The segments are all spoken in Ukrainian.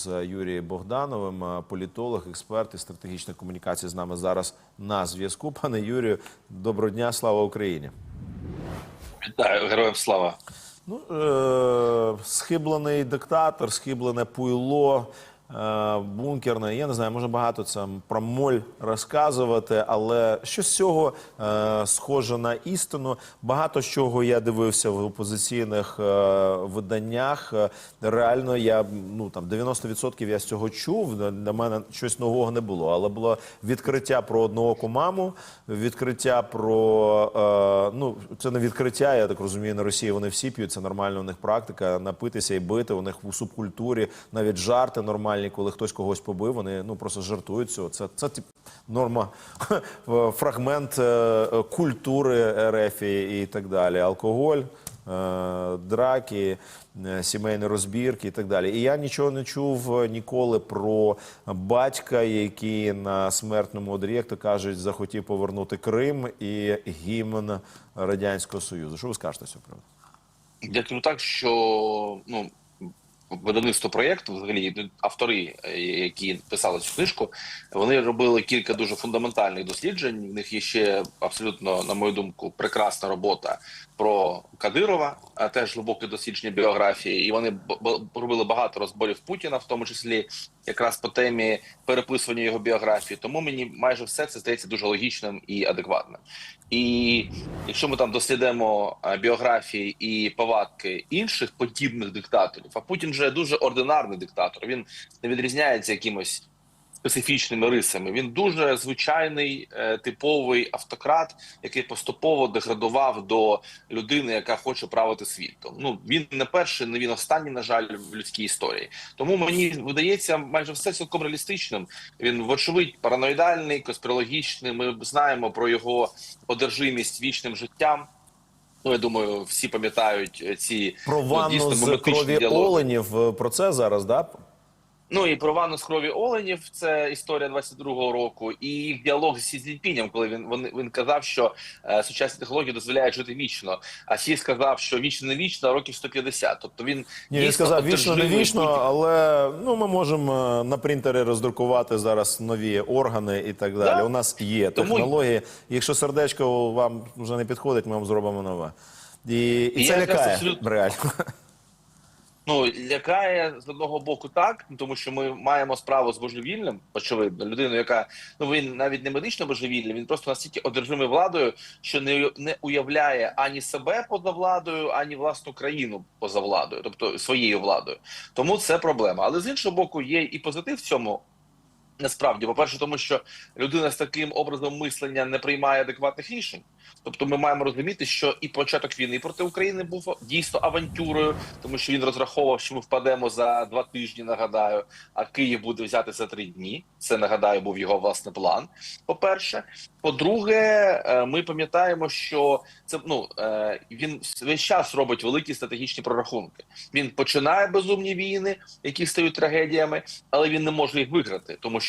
з Юрієм Богдановим, е, політолог, експерт і стратегічна комунікація з нами зараз на зв'язку. Пане Юрію, доброго дня, слава Україні. Вітаю, героям слава. Ну, е- схиблений диктатор, схиблене пуйло, бункерне. Я не знаю, може багато це про моль розказувати, але що з цього е- схоже на істину. Багато чого я дивився в опозиційних е- виданнях. Е, Реально, я ну там 90% я з цього чув. Для мене щось нового не було, але було відкриття про однооку маму, відкриття про е, ну це не відкриття. Я так розумію, на Росії вони всі п'ють. Це нормальна у них практика. Напитися і бити. У них у субкультурі навіть жарти нормальні, коли хтось когось побив. Вони ну просто жартують цього. Це це тип норма, фрагмент е, культури РФ і, так далі. Алкоголь. е, Драки, е, сімейні розбірки і так далі. І я нічого не чув е, ніколи про батька, який на смертному одрі, як то кажуть, захотів повернути Крим і гімн Радянського Союзу. Що ви скажете з цього приводу? Я кажу так, що ну видавництво проєкту, взагалі ну, автори, е, які писали цю книжку, вони робили кілька дуже фундаментальних досліджень. В них є ще абсолютно, на мою думку, прекрасна робота про Кадирова, а теж глибоке дослідження біографії. І вони робили багато розборів Путіна, в тому числі якраз по темі переписування його біографії. Тому мені майже все це здається дуже логічним і адекватним. І якщо ми там дослідимо біографії і повадки інших подібних диктаторів, а Путін же дуже ординарний диктатор. Він не відрізняється якимось специфічними рисами. Він дуже звичайний е, типовий автократ, який поступово деградував до людини, яка хоче правити світом. Ну він не перший, не він останній, на жаль, в людській історії. Тому мені видається майже все цілком реалістичним. Він вочевидь параноїдальний, конспірологічний. Ми знаємо про його одержимість вічним життям. Ну, я думаю, всі пам'ятають е, ці Про ну, дійсно з крові діалоги. оленів е, про це зараз, да? Ну і про ванну з крові Оленів, це історія 22-го року, і їх діалог з Сі Цзіньпінем, коли він він, він казав, що е, сучасні технології дозволяють жити вічно. А Сі сказав, що вічно не вічно, а років 150. Тобто він Ні, він сказав вічно не вічно, але ну ми можемо е, на принтері роздрукувати зараз нові органи і так далі. Да. У нас є Тому- технології. Якщо сердечко вам вже не підходить, ми вам зробимо нове. І, і І це лякає абсолютно- реально. Ну лякає з одного боку так, тому що ми маємо справу з божевільним, очевидно, людиною, яка ну він навіть не медично божевільний, він просто настільки одержимий владою, що не, не уявляє ані себе поза владою, ані власну країну поза владою, тобто своєю владою. Тому це проблема. Але з іншого боку, є і позитив в цьому. Насправді, по-перше, тому що людина з таким образом мислення не приймає адекватних рішень. Тобто, ми маємо розуміти, що і початок війни проти України був дійсно авантюрою, тому що він розраховував, що ми впадемо за два тижні. Нагадаю, а Київ буде взяти за три дні. Це нагадаю, був його власний план. По-перше, по-друге, е, ми пам'ятаємо, що це ну е, він весь час робить великі стратегічні прорахунки. Він починає безумні війни, які стають трагедіями, але він не може їх виграти, тому що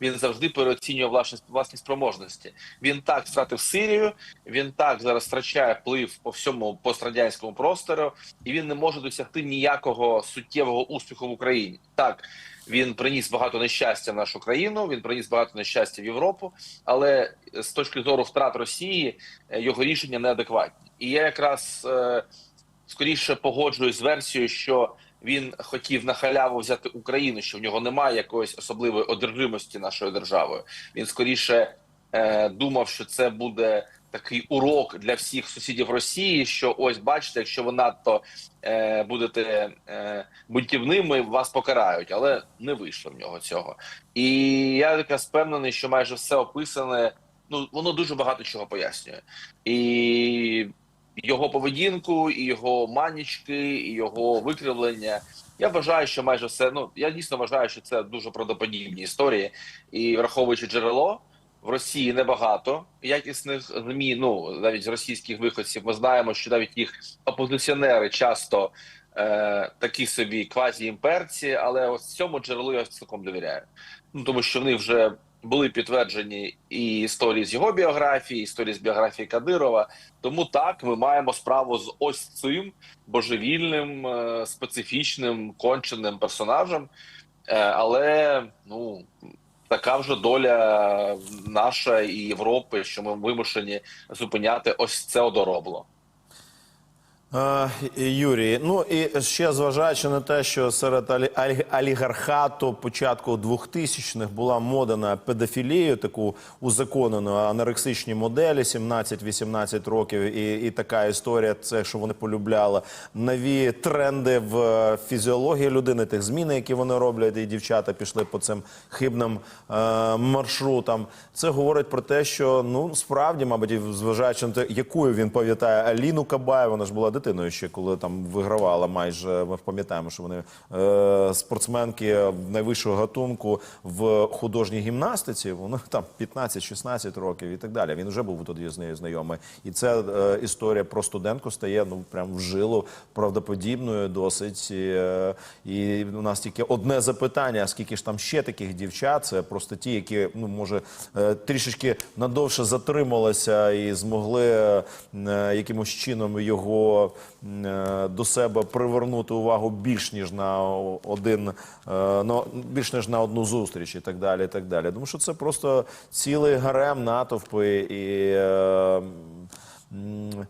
він завжди переоцінює власні власні спроможності. Він так втратив Сирію, він так зараз втрачає вплив по всьому пострадянському простору, і він не може досягти ніякого суттєвого успіху в Україні. Так він приніс багато нещастя в нашу країну. Він приніс багато нещастя в Європу, але з точки зору втрат Росії е, його рішення неадекватні. І я якраз е, скоріше погоджуюсь з версією, що він хотів на халяву взяти Україну, що в нього немає якоїсь особливої одержимості нашою державою. Він скоріше е, думав, що це буде такий урок для всіх сусідів Росії. Що ось бачите, якщо ви надто е, будете е, бунтівними, вас покарають, але не вийшло в нього цього. І я якраз впевнений, що майже все описане. Ну воно дуже багато чого пояснює, і його поведінку, і його манічки, і його викривлення. Я вважаю, що майже все. Ну я дійсно вважаю, що це дуже правдоподібні історії, і враховуючи джерело. В Росії небагато якісних змі. Ну навіть російських виходців. Ми знаємо, що навіть їх опозиціонери часто е, такі собі квазі-імперці, але ось цьому джерелу я цілком довіряю. Ну тому що в них вже були підтверджені і історії з його біографії, і історії з біографії Кадирова. Тому так ми маємо справу з ось цим божевільним, е, специфічним конченим персонажем. Е, але ну така вже доля наша і Європи, що ми вимушені зупиняти ось це одоробло. Е, Юрій, ну і ще зважаючи на те, що серед алі- алі- олігархату початку 2000-х була мода на педофілію, таку узаконену анорексичні моделі, 17-18 років, і, і така історія, це що вони полюбляли. Нові тренди в фізіології людини, тих змін, які вони роблять, і дівчата пішли по цим хибним е, маршрутам. Це говорить про те, що ну справді, мабуть, зважаючи на те, якою він пам'ятає Аліну Кабаєву, вона ж була дитиною ще, коли там вигравала майже. Ми пам'ятаємо, що вони е, спортсменки найвищого гатунку в художній гімнастиці. Вони там 15-16 років і так далі. Він вже був тоді з нею знайомий. І ця е, історія про студентку стає ну прям в жилу правдоподібною досить. І, е, і у нас тільки одне запитання: скільки ж там ще таких дівчат? Це просто ті, які ну може е, трішечки надовше затрималися і змогли якимось чином його е, до себе привернути увагу більш ніж на один е, ну, більш ніж на одну зустріч і так далі. І так далі. Тому що це просто цілий гарем натовпи і.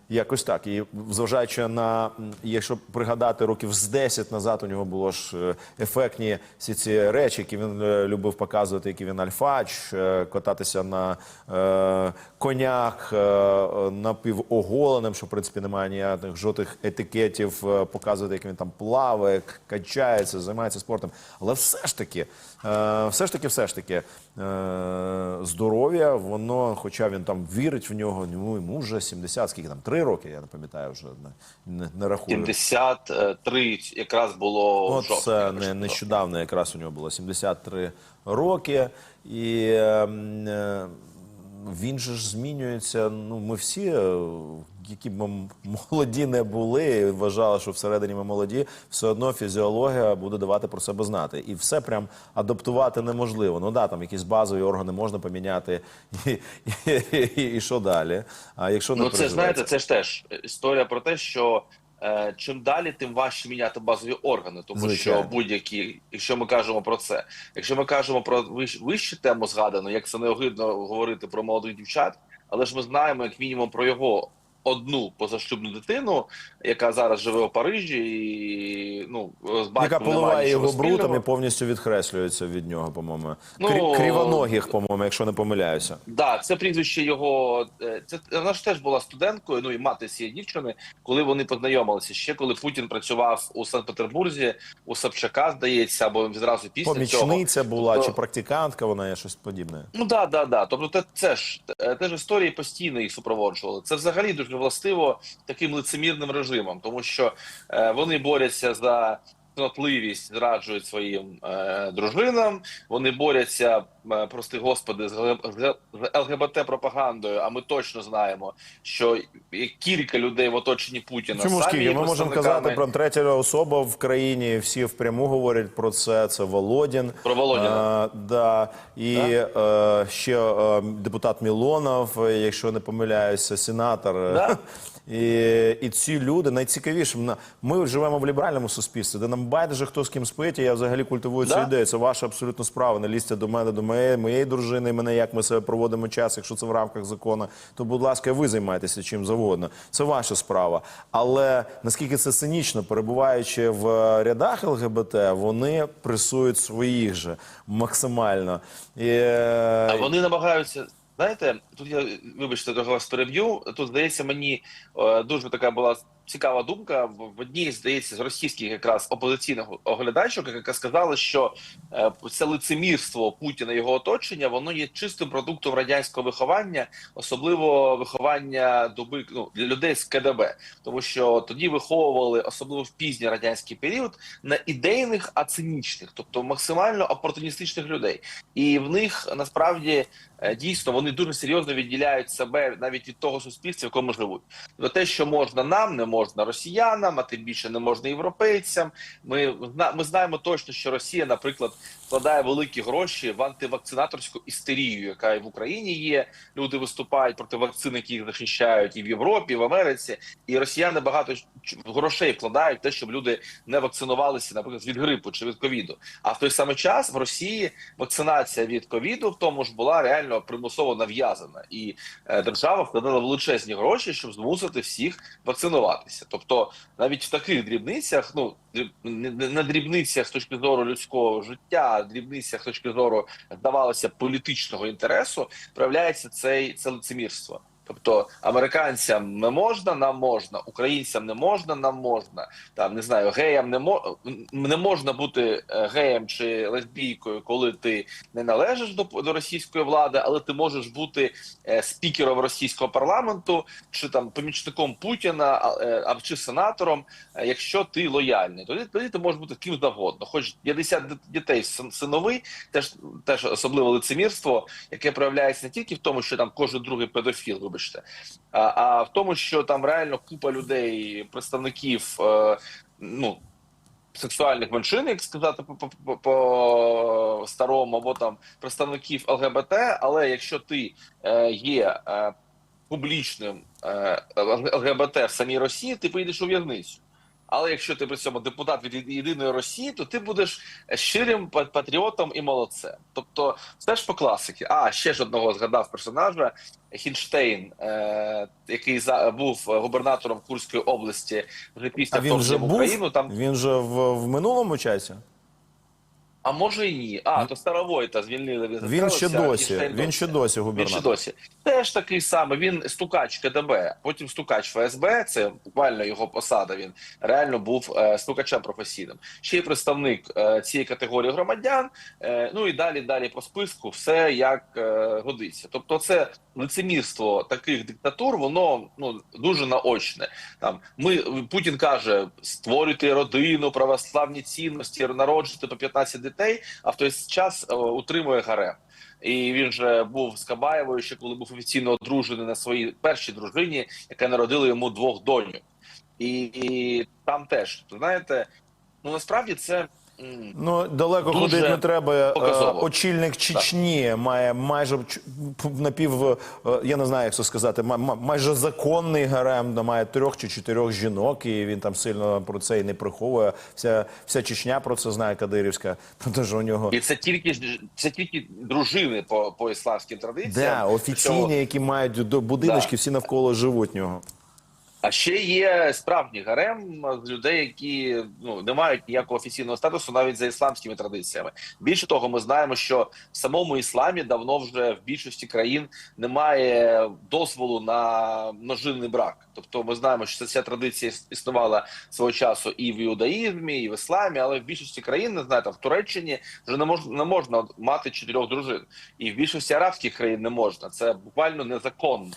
Якось так. І зважаючи на, якщо пригадати років з 10 назад, у нього було ж е, ефектні всі ці речі, які він е, любив показувати, які він альфач, е, кататися на е, конях, е, напівоголеним, що в принципі немає ніяких жодних етикетів, показувати, як він там плаває, качається, займається спортом. Але все ж таки, е, все ж таки, все ж таки, е, здоров'я, воно, хоча він там вірить в нього, ну йому вже 70, скільки там, 3 роки, я не пам'ятаю вже, не, не, не рахую. 73 якраз було От жовтні, це не, нещодавно якраз у нього було 73 роки. І ем, е, він же ж змінюється. Ну, ми всі, е, які б ми молоді не були, вважали, що всередині ми молоді, все одно фізіологія буде давати про себе знати. І все прям адаптувати неможливо. Ну да, там якісь базові органи можна поміняти, і, і, і, і що далі? А якщо не Ну, це знаєте, це ж теж історія про те, що е, чим далі, тим важче міняти базові органи, тому Звичайно. що будь-які, якщо ми кажемо про це, якщо ми кажемо про вищ, вищу тему згадану, як це неогидно говорити про молодих дівчат, але ж ми знаємо як мінімум про його одну позашлюбну дитину, яка зараз живе у Парижі, і ну з батьком Яка поливає його брутом і повністю відкреслюється від нього, по-моєму. Ну, Крі- Крівоногих, по-моєму, якщо не помиляюся. Да, це прізвище його. е, Це вона ж теж була студенткою. Ну і мати цієї дівчини, коли вони познайомилися. Ще коли Путін працював у Санкт-Петербурзі, у Собчака, здається, або відразу після цього. Була Тобто- чи практикантка, вона є щось подібне. Ну да, да, да. Тобто, те, це ж е, теж історії постійно їх супроводжували. Це взагалі дуже властиво таким лицемірним режимом, тому що е, вони борються за цнотливість, зраджують своїм е, дружинам. Вони борються, е, прости господи, з, ЛГБТ пропагандою. А ми точно знаємо, що кілька людей в оточенні Путіна. Чому самі Ми можемо казати про третя особа в країні. Всі впряму говорять про це. Це Володін. Про Володіна. А, да. І е, ще е, депутат Мілонов, е, якщо не помиляюся, сенатор. е, Да. І, і ці люди найцікавіше. Ми живемо в ліберальному суспільстві, де нам байдуже хто з ким спить. І я взагалі культивую цю Да. ідею. Це ваша абсолютно справа. Не лізьте до мене, до моєї, моєї дружини, мене як ми себе проводимо час, якщо це в рамках закону, то будь ласка, ви займайтеся чим завгодно. Це ваша справа. Але наскільки це цинічно, перебуваючи в рядах ЛГБТ, вони пресують своїх же максимально. І, е, А вони намагаються. Знаєте, тут я вибачте, трохи вас переб'ю. Тут здається, мені е, дуже така була цікава думка. В одній, здається, з російських якраз опозиційних оглядачок, яка сказала, що е, це лицемірство Путіна його оточення, воно є чистим продуктом радянського виховання, особливо виховання доби ну, для людей з КДБ, тому що тоді виховували, особливо в пізній радянський період, на ідейних, а цинічних, тобто максимально опортуністичних людей, і в них насправді е, дійсно вони дуже серйозно відділяють себе навіть від того суспільства, в якому живуть. Тобто те, що можна нам, не можна можна росіянам, а тим більше не можна європейцям. Ми ми знаємо точно, що Росія, наприклад, вкладає великі гроші в антивакцинаторську істерію, яка і в Україні є. Люди виступають проти вакцин, які їх захищають і в Європі, і в Америці. І росіяни багато грошей вкладають в те, щоб люди не вакцинувалися, наприклад, від грипу чи від ковіду. А в той самий час в Росії вакцинація від ковіду в тому ж була реально примусово нав'язана, і е, держава вкладала величезні гроші, щоб змусити всіх вакцинуватися. Тобто, навіть в таких дрібницях, ну не на дрібницях з точки зору людського життя, а дрібницях точки зору здавалося політичного інтересу, проявляється цей це лицемірство. Тобто американцям не можна, нам можна, українцям не можна, нам можна. Там не знаю, геям не мо... не можна бути е, геєм чи лесбійкою, коли ти не належиш до, до російської влади, але ти можеш бути е, спікером російського парламенту чи там помічником Путіна, е, а чи сенатором, е, якщо ти лояльний, тоді, тоді ти можеш бути ким завгодно. Хоч 50 дітей син- синовий, теж теж особливе лицемірство, яке проявляється не тільки в тому, що там кожен другий педофіл, вибачте, а, а в тому, що там реально купа людей, представників е, ну. Сексуальних меншин, як сказати по, по, старому, або там представників ЛГБТ, але якщо ти е, є е, публічним е, ЛГБТ в самій Росії, ти поїдеш у в'язницю. Але якщо ти при цьому депутат від єдиної Росії, то ти будеш щирим патріотом і молодцем. Тобто, все ж по класики. А ще ж одного згадав персонажа Хінштейн, е, який за був губернатором Курської області вже після А він вже в був? Україну. Там Він же в, в минулому часі? А може і ні. А то Старовойта звільнили. Він, Він ще досі. Він ще досі Він ще досі теж такий самий. Він стукач КДБ, потім стукач ФСБ. Це буквально його посада. Він реально був е, стукачем професійним. Ще й представник е, цієї категорії громадян. Е, ну і далі, далі по списку, все як е, годиться. Тобто, це лицемірство таких диктатур, воно ну дуже наочне. Там ми Путін каже: створюйте родину, православні цінності, народжуйте по 15 дітей, а в той час е, утримує гарем. І він же був з Кабаєвою, ще коли був офіційно одружений на своїй першій дружині, яка народила йому двох доньок. І, і там теж знаєте, ну насправді це. Ну, далеко Дуже ходити не треба. Е, показово. Очільник Чечні має майже напів, е, я не знаю, як це сказати, ма- ма- майже законний гарем, має трьох чи чотирьох жінок, і він там сильно про це і не приховує. Вся, вся Чечня про це знає Кадирівська, що у нього І це тільки це тільки дружини по, по ісламським традиціям. да, офіційні, Причому- які мають до будиночки, Да. всі навколо живуть нього. А ще є справжній гарем з людей, які ну не мають ніякого офіційного статусу навіть за ісламськими традиціями. Більше того, ми знаємо, що в самому ісламі давно вже в більшості країн немає дозволу на множинний брак. Тобто, ми знаємо, що ця традиція існувала свого часу і в іудаїзмі, і в ісламі, але в більшості країн, не знаю, там в Туреччині вже не можна не можна мати чотирьох дружин, і в більшості арабських країн не можна. Це буквально незаконно.